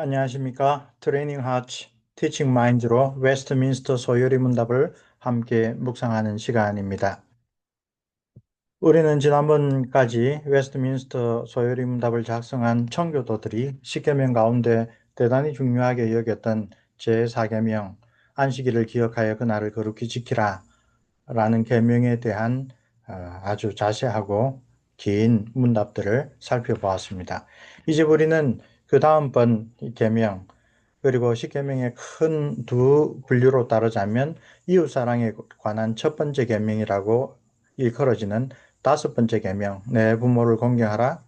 안녕하십니까. 트레이닝 하츠 티칭 마인드로 웨스트민스터 소요리 문답을 함께 묵상하는 시간입니다. 우리는 지난번까지 웨스트민스터 소요리 문답을 작성한 청교도들이 십계명 가운데 대단히 중요하게 여겼던 제4계명 안식일을 기억하여 그날을 거룩히 지키라 라는 계명에 대한 어, 아주 자세하고 긴 문답들을 살펴보았습니다. 이제 우리는 그 다음번 계명 그리고 십계명의 큰 두 분류로 따르자면 이웃 사랑에 관한 첫 번째 계명이라고 일컬어지는 다섯 번째 계명 내 부모를 공경하라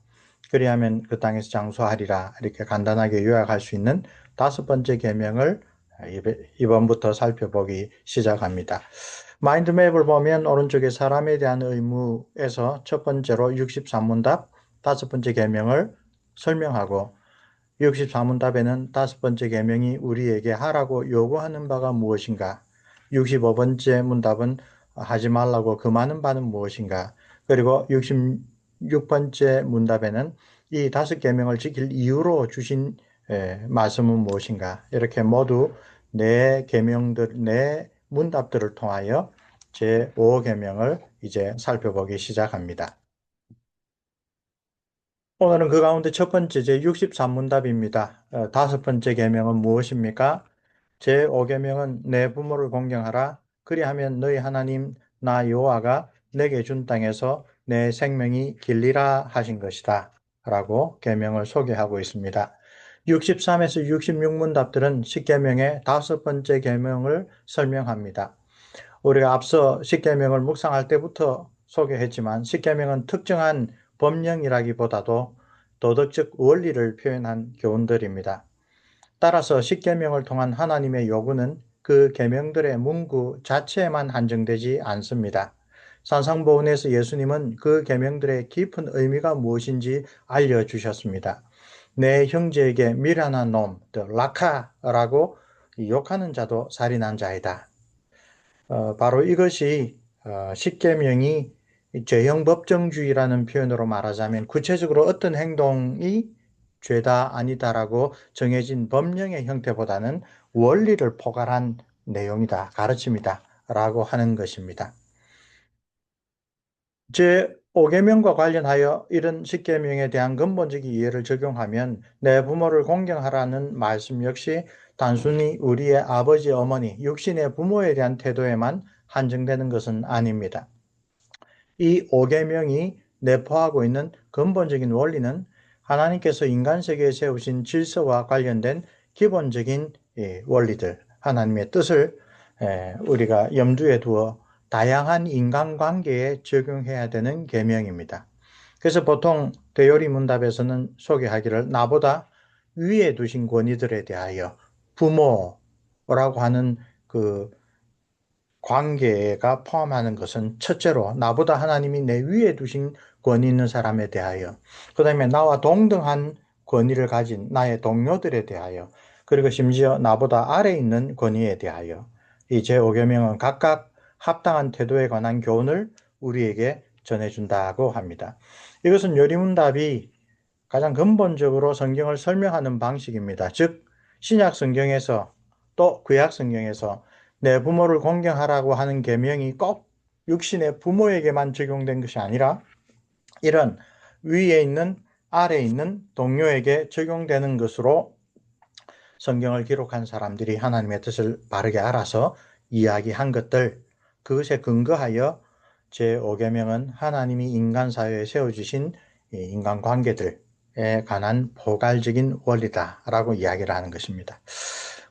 그리하면 그 땅에서 장수하리라 이렇게 간단하게 요약할 수 있는 다섯 번째 계명을 이번부터 살펴보기 시작합니다. 마인드맵을 보면 오른쪽에 사람에 대한 의무에서 첫 번째로 63문답 다섯 번째 계명을 설명하고 64문답에는 다섯 번째 계명이 우리에게 하라고 요구하는 바가 무엇인가? 65번째 문답은 하지 말라고 금하는 바는 무엇인가? 그리고 66번째 문답에는 이 다섯 계명을 지킬 이유로 주신 말씀은 무엇인가? 이렇게 모두 네 계명들, 네 문답들을 통하여 제 5계명을 이제 살펴보기 시작합니다. 오늘은 그 가운데 첫 번째 제 63문답입니다. 어, 다섯 번째 계명은 무엇입니까? 제 5계명은 내 부모를 공경하라. 그리하면 너희 하나님 나 여호와가 내게 준 땅에서 내 생명이 길리라 하신 것이다. 라고 계명을 소개하고 있습니다. 63에서 66문답들은 10계명의 다섯 번째 계명을 설명합니다. 우리가 앞서 10계명을 묵상할 때부터 소개했지만 10계명은 특정한 법령이라기보다도 도덕적 원리를 표현한 교훈들입니다. 따라서 십계명을 통한 하나님의 요구는 그 계명들의 문구 자체에만 한정되지 않습니다. 산상보훈에서 예수님은 그 계명들의 깊은 의미가 무엇인지 알려주셨습니다. 내 형제에게 미련한 놈, 라카라고 욕하는 자도 살인한 자이다. 어, 바로 이것이 어, 십계명이 죄형 법정주의라는 표현으로 말하자면 구체적으로 어떤 행동이 죄다 아니다라고 정해진 법령의 형태보다는 원리를 포괄한 내용이다, 가르침이다 라고 하는 것입니다. 제 5계명과 관련하여 이런 10계명에 대한 근본적 이해를 적용하면 내 부모를 공경하라는 말씀 역시 단순히 우리의 아버지, 어머니, 육신의 부모에 대한 태도에만 한정되는 것은 아닙니다. 이 5계명이 내포하고 있는 근본적인 원리는 하나님께서 인간 세계에 세우신 질서와 관련된 기본적인 예, 원리들, 하나님의 뜻을 예, 우리가 염두에 두어 다양한 인간관계에 적용해야 되는 계명입니다. 그래서 보통 대요리 문답에서는 소개하기를 나보다 위에 두신 권위들에 대하여 부모라고 하는 그 관계가 포함하는 것은 첫째로 나보다 하나님이 내 위에 두신 권위 있는 사람에 대하여 그 다음에 나와 동등한 권위를 가진 나의 동료들에 대하여 그리고 심지어 나보다 아래 있는 권위에 대하여 이 제5계명은 각각 합당한 태도에 관한 교훈을 우리에게 전해준다고 합니다. 이것은 요리문답이 가장 근본적으로 성경을 설명하는 방식입니다. 즉 신약 성경에서 또 구약 성경에서 내 부모를 공경하라고 하는 계명이 꼭 육신의 부모에게만 적용된 것이 아니라 이런 위에 있는 아래에 있는 동료에게 적용되는 것으로 성경을 기록한 사람들이 하나님의 뜻을 바르게 알아서 이야기한 것들 그것에 근거하여 제5계명은 하나님이 인간 사회에 세워주신 인간 관계들에 관한 포괄적인 원리다라고 이야기를 하는 것입니다.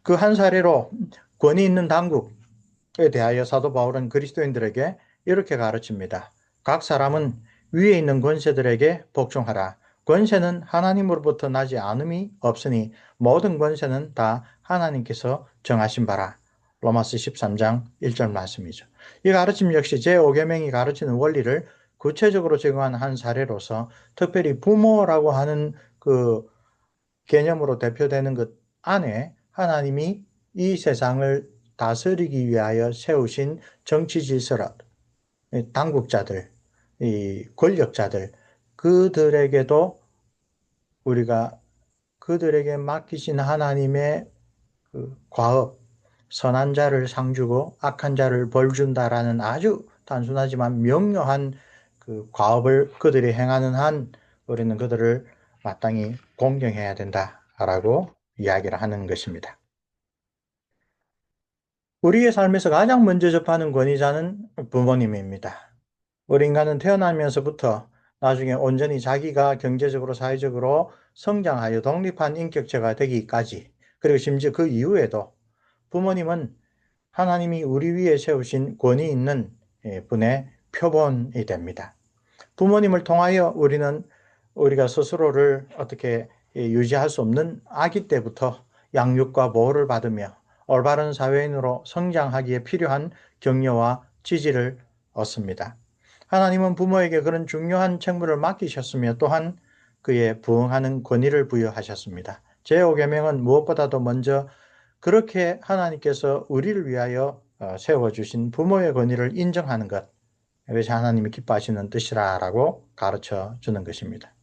그 한 사례로 권위 있는 당국에 대하여 사도 바울은 그리스도인들에게 이렇게 가르칩니다. 각 사람은 위에 있는 권세들에게 복종하라. 권세는 하나님으로부터 나지 않음이 없으니 모든 권세는 다 하나님께서 정하신 바라. 로마스 13장 1절 말씀이죠. 이 가르침 역시 제5계명이 가르치는 원리를 구체적으로 적용한 한 사례로서 특별히 부모라고 하는 그 개념으로 대표되는 것 안에 하나님이 이 세상을 다스리기 위하여 세우신 정치 질서라 당국자들, 이 권력자들 그들에게도 우리가 그들에게 맡기신 하나님의 그 과업, 선한 자를 상주고 악한 자를 벌준다라는 아주 단순하지만 명료한 그 과업을 그들이 행하는 한 우리는 그들을 마땅히 공경해야 된다라고 이야기를 하는 것입니다. 우리의 삶에서 가장 먼저 접하는 권위자는 부모님입니다. 우리 인간은 태어나면서부터 나중에 온전히 자기가 경제적으로 사회적으로 성장하여 독립한 인격체가 되기까지 그리고 심지어 그 이후에도 부모님은 하나님이 우리 위에 세우신 권위 있는 예, 분의 표본이 됩니다. 부모님을 통하여 우리는 우리가 스스로를 어떻게 예, 유지할 수 없는 아기 때부터 양육과 보호를 받으며 올바른 사회인으로 성장하기에 필요한 격려와 지지를 얻습니다. 하나님은 부모에게 그런 중요한 책무를 맡기셨으며 또한 그에 부응하는 권위를 부여하셨습니다. 제5계명은 무엇보다도 먼저 그렇게 하나님께서 우리를 위하여 어, 세워주신 부모의 권위를 인정하는 것, 이것이 하나님이 기뻐하시는 뜻이라고 가르쳐 주는 것입니다.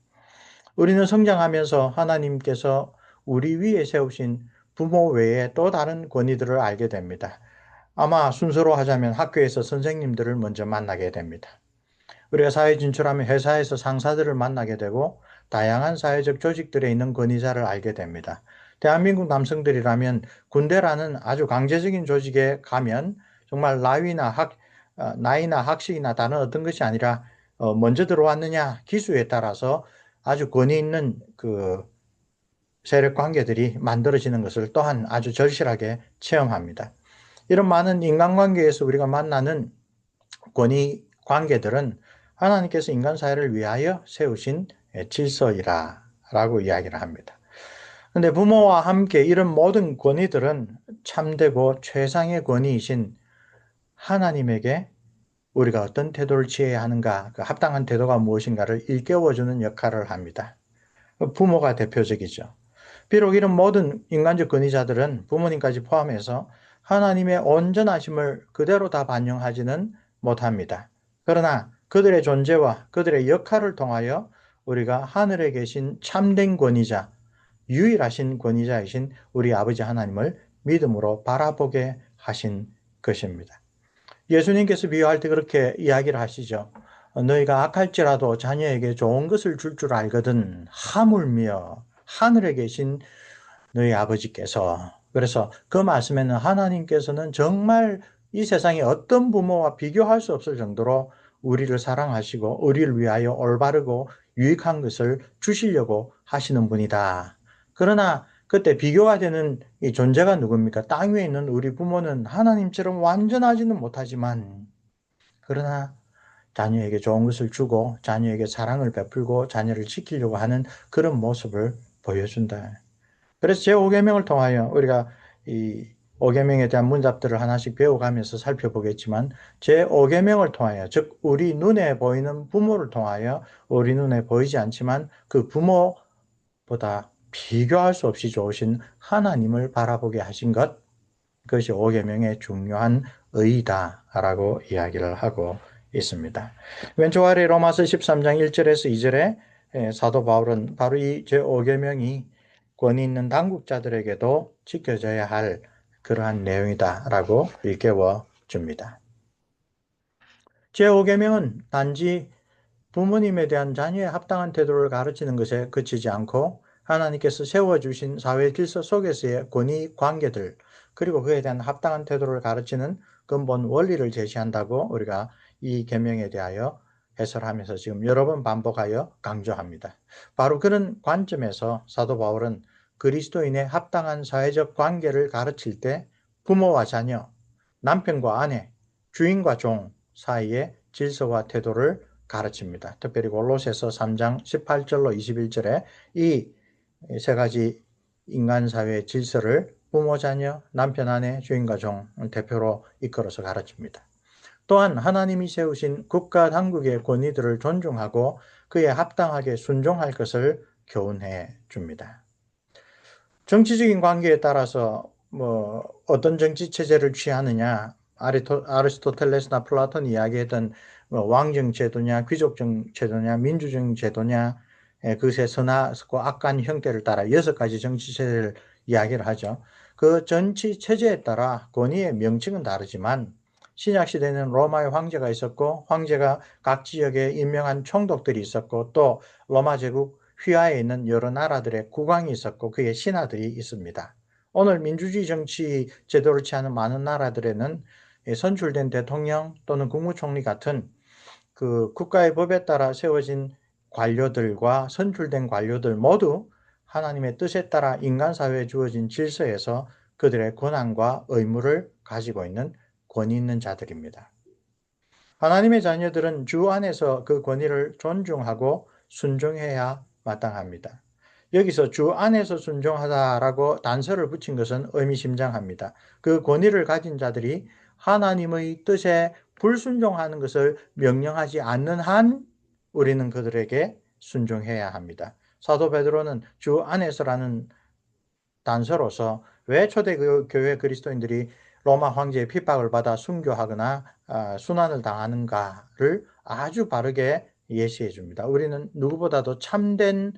우리는 성장하면서 하나님께서 우리 위에 세우신 부모 외에 또 다른 권위들을 알게 됩니다. 아마 순서로 하자면 학교에서 선생님들을 먼저 만나게 됩니다. 우리가 사회 진출하면 회사에서 상사들을 만나게 되고 다양한 사회적 조직들에 있는 권위자를 알게 됩니다. 대한민국 남성들이라면 군대라는 아주 강제적인 조직에 가면 정말 나이나 학, 어, 나이나 학식이나 다른 어떤 것이 아니라 어, 먼저 들어왔느냐 기수에 따라서 아주 권위 있는 그 세력 관계들이 만들어지는 것을 또한 아주 절실하게 체험합니다. 이런 많은 인간관계에서 우리가 만나는 권위 관계들은 하나님께서 인간 사회를 위하여 세우신 질서이라 라고 이야기를 합니다. 근데 부모와 함께 이런 모든 권위들은 참되고 최상의 권위이신 하나님에게 우리가 어떤 태도를 취해야 하는가, 그 합당한 태도가 무엇인가를 일깨워주는 역할을 합니다. 부모가 대표적이죠. 비록 이런 모든 인간적 권위자들은 부모님까지 포함해서 하나님의 온전하심을 그대로 다 반영하지는 못합니다. 그러나 그들의 존재와 그들의 역할을 통하여 우리가 하늘에 계신 참된 권위자, 유일하신 권위자이신 우리 아버지 하나님을 믿음으로 바라보게 하신 것입니다. 예수님께서 비유할 때 그렇게 이야기를 하시죠. 너희가 악할지라도 자녀에게 좋은 것을 줄줄 줄 알거든 하물며 하늘에 계신 너희 아버지께서 그래서 그 말씀에는 하나님께서는 정말 이 세상에 어떤 부모와 비교할 수 없을 정도로 우리를 사랑하시고 우리를 위하여 올바르고 유익한 것을 주시려고 하시는 분이다. 그러나 그때 비교가 되는 이 존재가 누굽니까? 땅 위에 있는 우리 부모는 하나님처럼 완전하지는 못하지만 그러나 자녀에게 좋은 것을 주고 자녀에게 사랑을 베풀고 자녀를 지키려고 하는 그런 모습을 보여준다. 그래서 제5계명을 통하여 우리가 이 5계명에 대한 문답들을 하나씩 배워가면서 살펴보겠지만 제5계명을 통하여 즉 우리 눈에 보이는 부모를 통하여 우리 눈에 보이지 않지만 그 부모보다 비교할 수 없이 좋으신 하나님을 바라보게 하신 것 그것이 5계명의 중요한 의의다라고 이야기를 하고 있습니다. 왼쪽 아래 로마서 13장 1절에서 2절에 사도 바울은 바로 이 제5계명이 권위 있는 당국자들에게도 지켜져야 할 그러한 내용이다라고 일깨워 줍니다. 제5계명은 단지 부모님에 대한 자녀의 합당한 태도를 가르치는 것에 그치지 않고 하나님께서 세워주신 사회 질서 속에서의 권위 관계들 그리고 그에 대한 합당한 태도를 가르치는 근본 원리를 제시한다고 우리가 이 계명에 대하여 해설하면서 지금 여러 번 반복하여 강조합니다. 바로 그런 관점에서 사도 바울은 그리스도인의 합당한 사회적 관계를 가르칠 때 부모와 자녀, 남편과 아내, 주인과 종 사이의 질서와 태도를 가르칩니다. 특별히 골로새서 3장 18절로 21절에 이 세 가지 인간 사회의 질서를 부모, 자녀, 남편, 아내, 주인과 종 대표로 이끌어서 가르칩니다. 또한 하나님이 세우신 국가 당국의 권위들을 존중하고 그에 합당하게 순종할 것을 교훈해 줍니다. 정치적인 관계에 따라서 뭐 어떤 정치 체제를 취하느냐 아리토, 아리스토텔레스나 플라톤이 이야기했던 뭐 왕정 제도냐 귀족정 제도냐 민주정 제도냐 예, 그새 선하고 악한 형태를 따라 여섯 가지 정치 체제를 이야기를 하죠. 그 정치 체제에 따라 권위의 명칭은 다르지만 신약 시대는 로마의 황제가 있었고 황제가 각 지역에 임명한 총독들이 있었고 또 로마 제국 휘하에 있는 여러 나라들의 국왕이 있었고 그의 신하들이 있습니다. 오늘 민주주의 정치 제도를 취하는 많은 나라들에는 선출된 대통령 또는 국무총리 같은 그 국가의 법에 따라 세워진 관료들과 선출된 관료들 모두 하나님의 뜻에 따라 인간 사회에 주어진 질서에서 그들의 권한과 의무를 가지고 있는 권위 있는 자들입니다. 하나님의 자녀들은 주 안에서 그 권위를 존중하고 순종해야 마땅합니다. 여기서 주 안에서 순종하다라고 단서를 붙인 것은 의미심장합니다. 그 권위를 가진 자들이 하나님의 뜻에 불순종하는 것을 명령하지 않는 한 우리는 그들에게 순종해야 합니다. 사도 베드로는 주 안에서라는 단서로서 왜 초대교회 그리스도인들이 로마 황제의 핍박을 받아 순교하거나 아, 순환을 당하는가를 아주 바르게 예시해 줍니다. 우리는 누구보다도 참된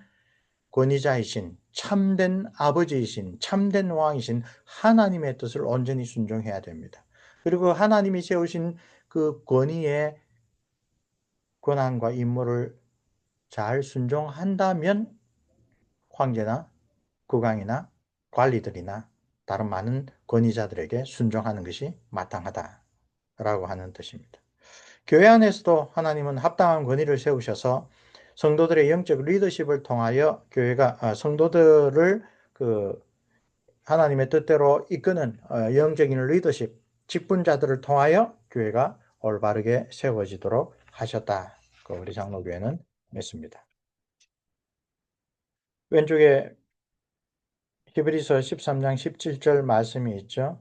권위자이신 참된 아버지이신 참된 왕이신 하나님의 뜻을 온전히 순종해야 됩니다. 그리고 하나님이 세우신 그 권위의 권한과 임무를 잘 순종한다면 황제나 국왕이나 관리들이나 다른 많은 권위자들에게 순종하는 것이 마땅하다라고 하는 뜻입니다. 교회 안에서도 하나님은 합당한 권위를 세우셔서 성도들의 영적 리더십을 통하여 교회가 아, 성도들을 그 하나님의 뜻대로 이끄는 어, 영적인 리더십 직분자들을 통하여 교회가 올바르게 세워지도록 하셨다. 그 우리 장로교회는 믿습니다. 왼쪽에 히브리서 13장 17절 말씀이 있죠.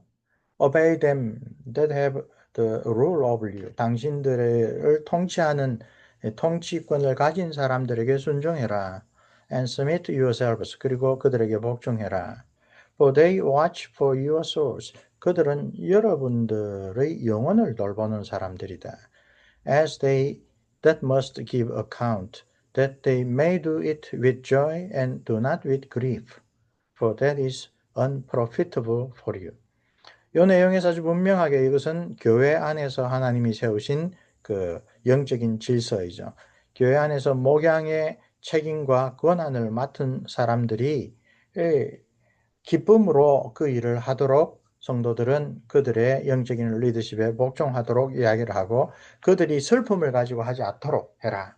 Obey them that have the rule over you. 당신들을 통치하는 통치권을 가진 사람들에게 순종해라. And submit yourselves. 그리고 그들에게 복종해라. For they watch for your souls. 그들은 여러분들의 영혼을 돌보는 사람들이다. As they that must give account, that they may do it with joy and do not with grief, for that is unprofitable for you. 이 내용에서 아주 분명하게 이것은 교회 안에서 하나님이 세우신 그 영적인 질서이죠. 교회 안에서 목양의 책임과 권한을 맡은 사람들이 기쁨으로 그 일을 하도록 성도들은 그들의 영적인 리더십에 복종하도록 이야기를 하고 그들이 슬픔을 가지고 하지 않도록 해라.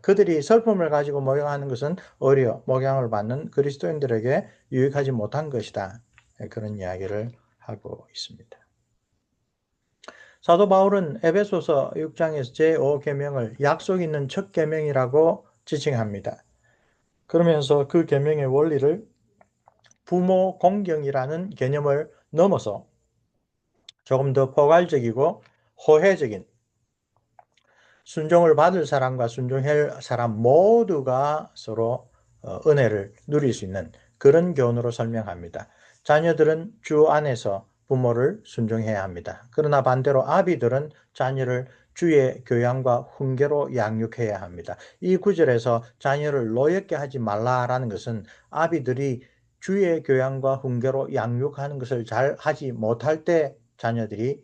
그들이 슬픔을 가지고 목양하는 것은 오히려 목양을 받는 그리스도인들에게 유익하지 못한 것이다. 그런 이야기를 하고 있습니다. 사도 바울은 에베소서 6장에서 제5계명을 약속 있는 첫 계명이라고 지칭합니다. 그러면서 그 계명의 원리를 부모 공경이라는 개념을 넘어서 조금 더 포괄적이고 호혜적인 순종을 받을 사람과 순종할 사람 모두가 서로 어, 은혜를 누릴 수 있는 그런 교훈으로 설명합니다. 자녀들은 주 안에서 부모를 순종해야 합니다. 그러나 반대로 아비들은 자녀를 주의 교양과 훈계로 양육해야 합니다. 이 구절에서 자녀를 노엽게 하지 말라라는 것은 아비들이 주의 교양과 훈계로 양육하는 것을 잘 하지 못할 때 자녀들이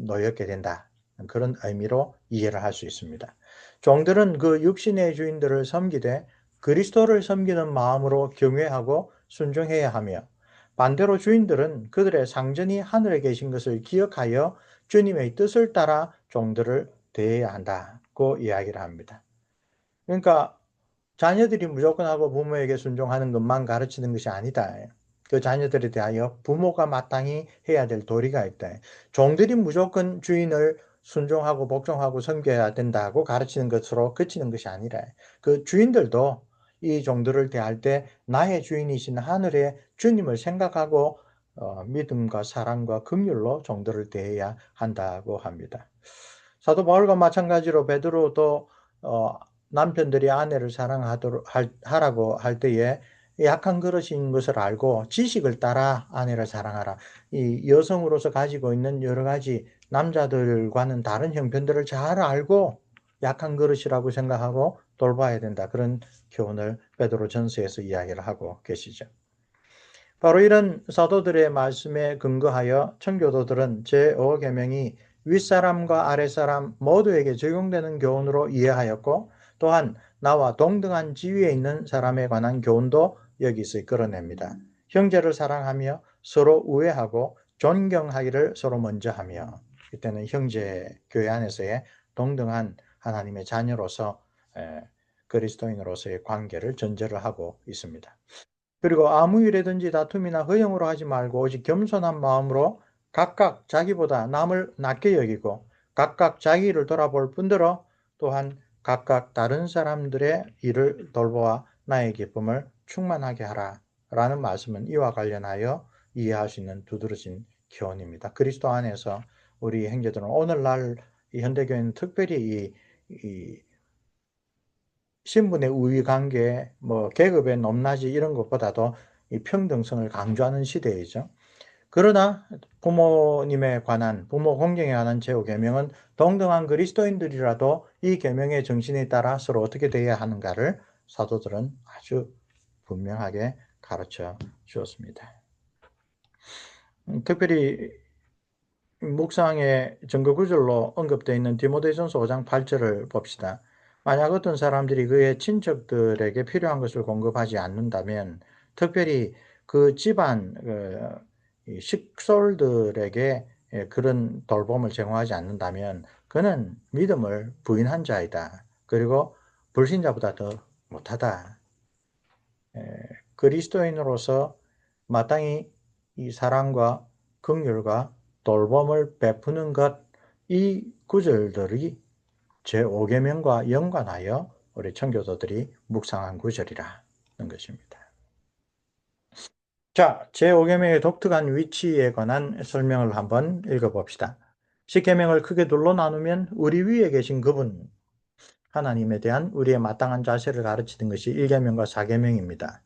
노엽게 된다. 그런 의미로 이해를 할 수 있습니다. 종들은 그 육신의 주인들을 섬기되 그리스도를 섬기는 마음으로 경외하고 순종해야 하며 반대로 주인들은 그들의 상전이 하늘에 계신 것을 기억하여 주님의 뜻을 따라 종들을 대해야 한다고 이야기를 합니다. 그러니까 자녀들이 무조건 하고 부모에게 순종하는 것만 가르치는 것이 아니다. 그 자녀들에 대하여 부모가 마땅히 해야 될 도리가 있다. 종들이 무조건 주인을 순종하고 복종하고 섬겨야 된다고 가르치는 것으로 그치는 것이 아니라 그 주인들도 이 종들을 대할 때 나의 주인이신 하늘의 주님을 생각하고 어, 믿음과 사랑과 긍휼로 종들을 대해야 한다고 합니다. 사도 바울과 마찬가지로 베드로도 어, 남편들이 아내를 사랑하도록 하라고 할 때에 약한 그릇인 것을 알고 지식을 따라 아내를 사랑하라. 이 여성으로서 가지고 있는 여러 가지 남자들과는 다른 형편들을 잘 알고 약한 그릇이라고 생각하고 돌봐야 된다. 그런 교훈을 베드로 전서에서 이야기를 하고 계시죠. 바로 이런 사도들의 말씀에 근거하여 청교도들은 제5계명이 윗사람과 아랫사람 모두에게 적용되는 교훈으로 이해하였고 또한 나와 동등한 지위에 있는 사람에 관한 교훈도 여기서 끌어냅니다. 형제를 사랑하며 서로 우애하고 존경하기를 서로 먼저 하며 이때는 형제 교회 안에서의 동등한 하나님의 자녀로서 그리스도인으로서의 관계를 전제를 하고 있습니다. 그리고 아무 일에든지 다툼이나 허영으로 하지 말고 오직 겸손한 마음으로 각각 자기보다 남을 낮게 여기고 각각 자기를 돌아볼 뿐더러 또한 각각 다른 사람들의 일을 돌보아 나의 기쁨을 충만하게 하라 라는 말씀은 이와 관련하여 이해할 수 있는 두드러진 교훈입니다. 그리스도 안에서 우리 행제들은 오늘날 현대교회는 특별히 이, 이 신분의 우위 관계, 뭐 계급의 높낮이 이런 것보다도 이 평등성을 강조하는 시대이죠. 그러나 부모님에 관한 부모 공경에 관한 제후 계명은 동등한 그리스도인들이라도 이 계명의 정신에 따라 서로 어떻게 되어야 하는가를 사도들은 아주 분명하게 가르쳐 주었습니다. 음, 특별히 묵상의 증거 구절로 언급되어 있는 디모데전서 5장 8절을 봅시다. 만약 어떤 사람들이 그의 친척들에게 필요한 것을 공급하지 않는다면 특별히 그 집안 그 식솔들에게 예, 그런 돌봄을 제공하지 않는다면 그는 믿음을 부인한 자이다. 그리고 불신자보다 더 못하다. 예, 그리스도인으로서 마땅히 이 사랑과 긍휼과 돌봄을 베푸는 것, 이 구절들이 제5계명과 연관하여 우리 청교도들이 묵상한 구절이라는 것입니다. 자, 제5계명의 독특한 위치에 관한 설명을 한번 읽어봅시다. 10계명을 크게 둘로 나누면 우리 위에 계신 그분 하나님에 대한 우리의 마땅한 자세를 가르치는 것이 1계명과 4계명입니다.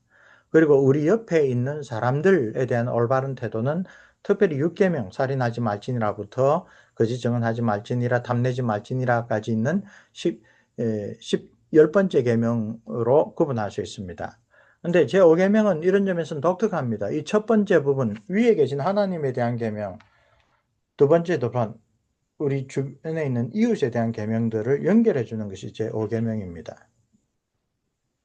그리고 우리 옆에 있는 사람들에 대한 올바른 태도는 특별히 6계명 살인하지 말지니라부터 거짓 증언하지 말지니라 탐내지 말지니라까지 있는 10, 10 10번째 계명으로 구분할 수 있습니다. 근데 제5계명은 이런 점에서는 독특합니다. 이 첫 번째 부분 위에 계신 하나님에 대한 계명 두 번째 부분 우리 주변에 있는 이웃에 대한 계명들을 연결해 주는 것이 제5계명입니다.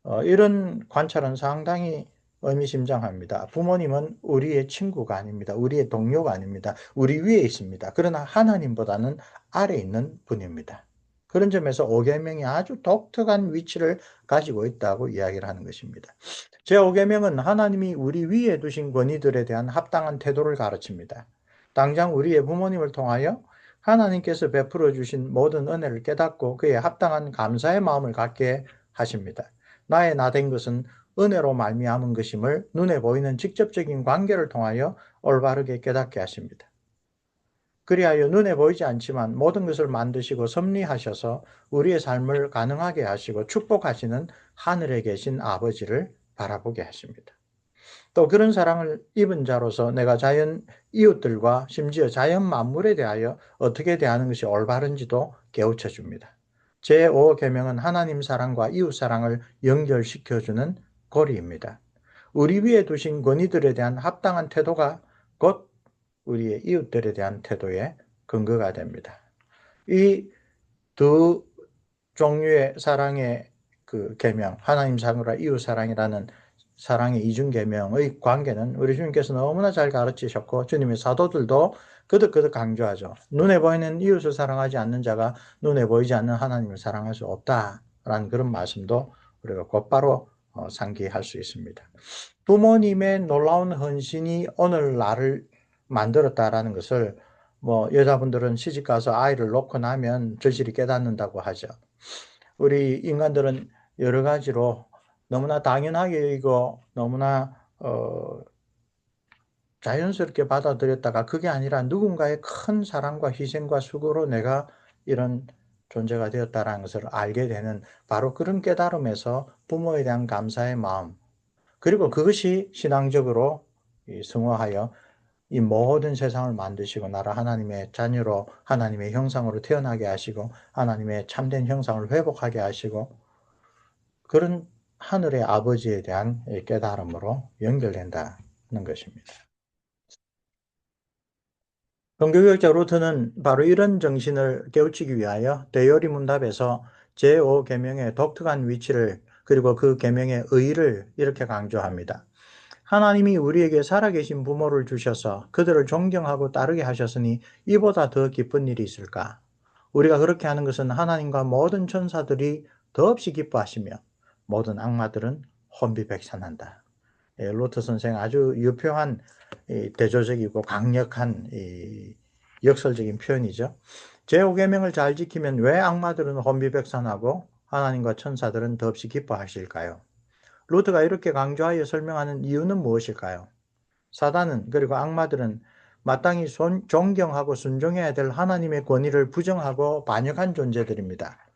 어, 이런 관찰은 상당히 의미심장합니다. 부모님은 우리의 친구가 아닙니다. 우리의 동료가 아닙니다. 우리 위에 있습니다. 그러나 하나님보다는 아래 있는 분입니다. 그런 점에서 오계명이 아주 독특한 위치를 가지고 있다고 이야기를 하는 것입니다. 제5계명은 하나님이 우리 위에 두신 권위들에 대한 합당한 태도를 가르칩니다. 당장 우리의 부모님을 통하여 하나님께서 베풀어 주신 모든 은혜를 깨닫고 그에 합당한 감사의 마음을 갖게 하십니다. 나의 나 된 것은 은혜로 말미암은 것임을 눈에 보이는 직접적인 관계를 통하여 올바르게 깨닫게 하십니다. 그리하여 눈에 보이지 않지만 모든 것을 만드시고 섭리하셔서 우리의 삶을 가능하게 하시고 축복하시는 하늘에 계신 아버지를 바라보게 하십니다. 또 그런 사랑을 입은 자로서 내가 자연 이웃들과 심지어 자연 만물에 대하여 어떻게 대하는 것이 올바른지도 깨우쳐 줍니다. 제5계명은 하나님 사랑과 이웃 사랑을 연결시켜주는 고리입니다. 우리 위에 두신 권위들에 대한 합당한 태도가 곧 우리의 이웃들에 대한 태도의 근거가 됩니다. 이 두 종류의 사랑의 그 계명, 하나님 사랑과 이웃 사랑이라는 사랑의 이중 계명의 관계는 우리 주님께서 너무나 잘 가르치셨고 주님의 사도들도 그득그득 강조하죠. 눈에 보이는 이웃을 사랑하지 않는 자가 눈에 보이지 않는 하나님을 사랑할 수 없다라는 그런 말씀도 우리가 곧바로 어, 상기할 수 있습니다. 부모님의 놀라운 헌신이 오늘 나를 만들었다라는 것을 뭐 여자분들은 시집 가서 아이를 놓고 나면 절실히 깨닫는다고 하죠. 우리 인간들은 여러 가지로 너무나 당연하게 이거 너무나 어 자연스럽게 받아들였다가 그게 아니라 누군가의 큰 사랑과 희생과 수고로 내가 이런 존재가 되었다는 것을 알게 되는 바로 그런 깨달음에서 부모에 대한 감사의 마음 그리고 그것이 신앙적으로 승화하여 이 모든 세상을 만드시고 나라 하나님의 자녀로 하나님의 형상으로 태어나게 하시고 하나님의 참된 형상을 회복하게 하시고 그런 하늘의 아버지에 대한 깨달음으로 연결된다는 것입니다. 종교교육자 루트는 바로 이런 정신을 깨우치기 위하여 대요리 문답에서 제5계명의 독특한 위치를 그리고 그 계명의 의의를 이렇게 강조합니다. 하나님이 우리에게 살아계신 부모를 주셔서 그들을 존경하고 따르게 하셨으니 이보다 더 기쁜 일이 있을까? 우리가 그렇게 하는 것은 하나님과 모든 천사들이 더없이 기뻐하시며 모든 악마들은 혼비백산한다. 예, 로트 선생 아주 유표한 대조적이고 강력한 역설적인 표현이죠. 제5계명을 잘 지키면 왜 악마들은 혼비백산하고 하나님과 천사들은 더없이 기뻐하실까요? 루트가 이렇게 강조하여 설명하는 이유는 무엇일까요? 사단은 그리고 악마들은 마땅히 손, 존경하고 순종해야 될 하나님의 권위를 부정하고 반역한 존재들입니다.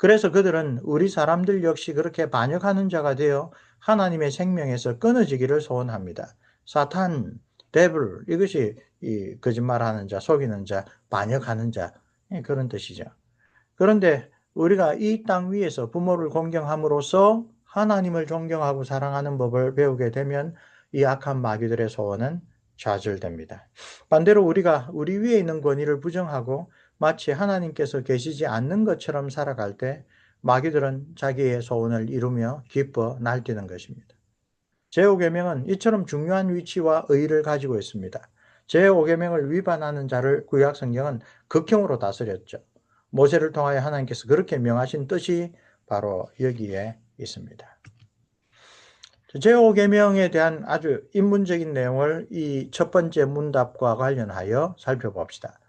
그래서 그들은 우리 사람들 역시 그렇게 반역하는 자가 되어 하나님의 생명에서 끊어지기를 소원합니다. 사탄, 데블 이것이 이 거짓말하는 자, 속이는 자, 반역하는 자 예, 그런 뜻이죠. 그런데 우리가 이 땅 위에서 부모를 공경함으로써 하나님을 존경하고 사랑하는 법을 배우게 되면 이 악한 마귀들의 소원은 좌절됩니다. 반대로 우리가 우리 위에 있는 권위를 부정하고 마치 하나님께서 계시지 않는 것처럼 살아갈 때 마귀들은 자기의 소원을 이루며 기뻐 날뛰는 것입니다. 제5계명은 이처럼 중요한 위치와 의의를 가지고 있습니다. 제5계명을 위반하는 자를 구약 성경은 극형으로 다스렸죠. 모세를 통하여 하나님께서 그렇게 명하신 뜻이 바로 여기에 있습니다. 제5계명에 대한 아주 인문적인 내용을 이 첫 번째 문답과 관련하여 살펴봅시다.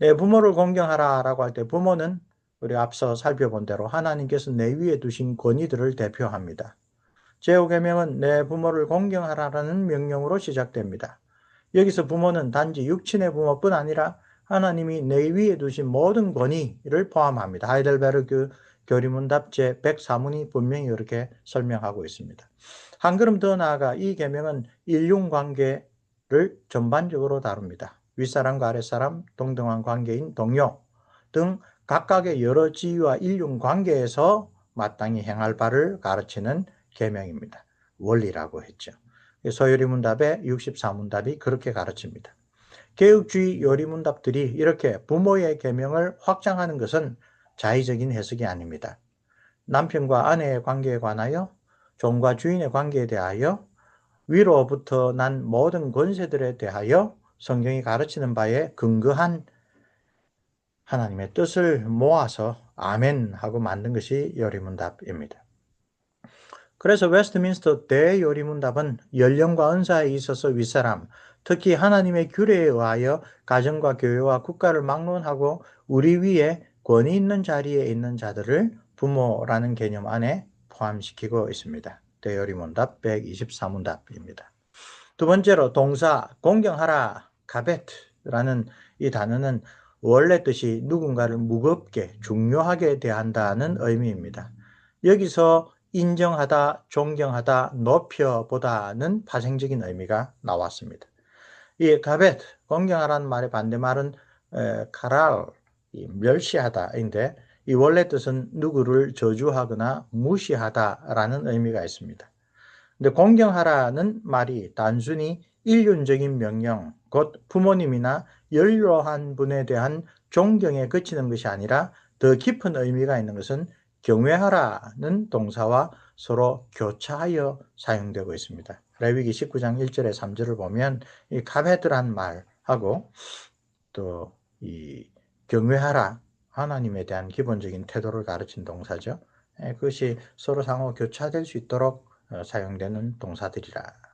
내 부모를 공경하라 라고 할 때 부모는 우리 앞서 살펴본 대로 하나님께서 내 위에 두신 권위들을 대표합니다. 제5계명은 내 부모를 공경하라는 명령으로 시작됩니다. 여기서 부모는 단지 육친의 부모뿐 아니라 하나님이 내 위에 두신 모든 권위를 포함합니다. 하이델베르그 교리문답 제 104문이 분명히 이렇게 설명하고 있습니다. 한 걸음 더 나아가 이 계명은 인륜관계를 전반적으로 다룹니다. 윗사람과 아랫사람, 동등한 관계인 동료 등 각각의 여러 지위와 인륜 관계에서 마땅히 행할 바를 가르치는 계명입니다. 원리라고 했죠. 소요리 문답의 64문답이 그렇게 가르칩니다. 개혁주의 요리 문답들이 이렇게 부모의 계명을 확장하는 것은 자의적인 해석이 아닙니다. 남편과 아내의 관계에 관하여 종과 주인의 관계에 대하여 위로부터 난 모든 권세들에 대하여 성경이 가르치는 바에 근거한 하나님의 뜻을 모아서 아멘 하고 만든 것이 요리문답입니다. 그래서 웨스트민스터 대요리문답은 연령과 은사에 있어서 윗사람, 특히 하나님의 규례에 의하여 가정과 교회와 국가를 막론하고 우리 위에 권위 있는 자리에 있는 자들을 부모라는 개념 안에 포함시키고 있습니다. 대요리문답 124문답입니다. 두 번째로 동사 공경하라 가베트라는 이 단어는 원래 뜻이 누군가를 무겁게 중요하게 대한다는 의미입니다. 여기서 인정하다, 존경하다, 높여보다는 파생적인 의미가 나왔습니다. 이 가벳, 공경하라는 말의 반대말은 카랄, 멸시하다인데 이 원래 뜻은 누구를 저주하거나 무시하다라는 의미가 있습니다. 근데 공경하라는 말이 단순히 일륜적인 명령, 곧 부모님이나 연로한 분에 대한 존경에 그치는 것이 아니라 더 깊은 의미가 있는 것은 경외하라는 동사와 서로 교차하여 사용되고 있습니다. 레위기 19장 1절에 3절을 보면 이 카베드란 말하고 또 이 경외하라 하나님에 대한 기본적인 태도를 가르친 동사죠. 예, 그것이 서로 상호 교차될 수 있도록 어, 사용되는 동사들이라.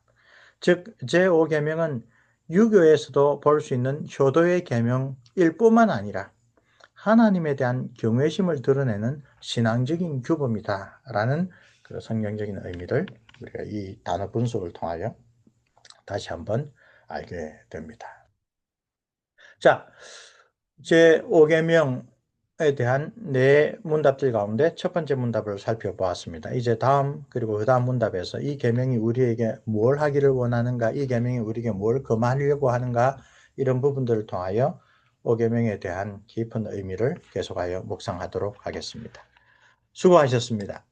즉 제5계명은 유교에서도 볼 수 있는 효도의 계명일 뿐만 아니라 하나님에 대한 경외심을 드러내는 신앙적인 규범이다 라는 그 성경적인 의미를 우리가 이 단어 분석을 통하여 다시 한번 알게 됩니다. 자, 제 5계명 에 대한 네 문답들 가운데 첫 번째 문답을 살펴보았습니다. 이제 다음 그리고 그 다음 문답에서 이 계명이 우리에게 뭘 하기를 원하는가, 이 계명이 우리에게 뭘 금하려고 하는가 이런 부분들을 통하여 5계명에 대한 깊은 의미를 계속하여 묵상하도록 하겠습니다. 수고하셨습니다.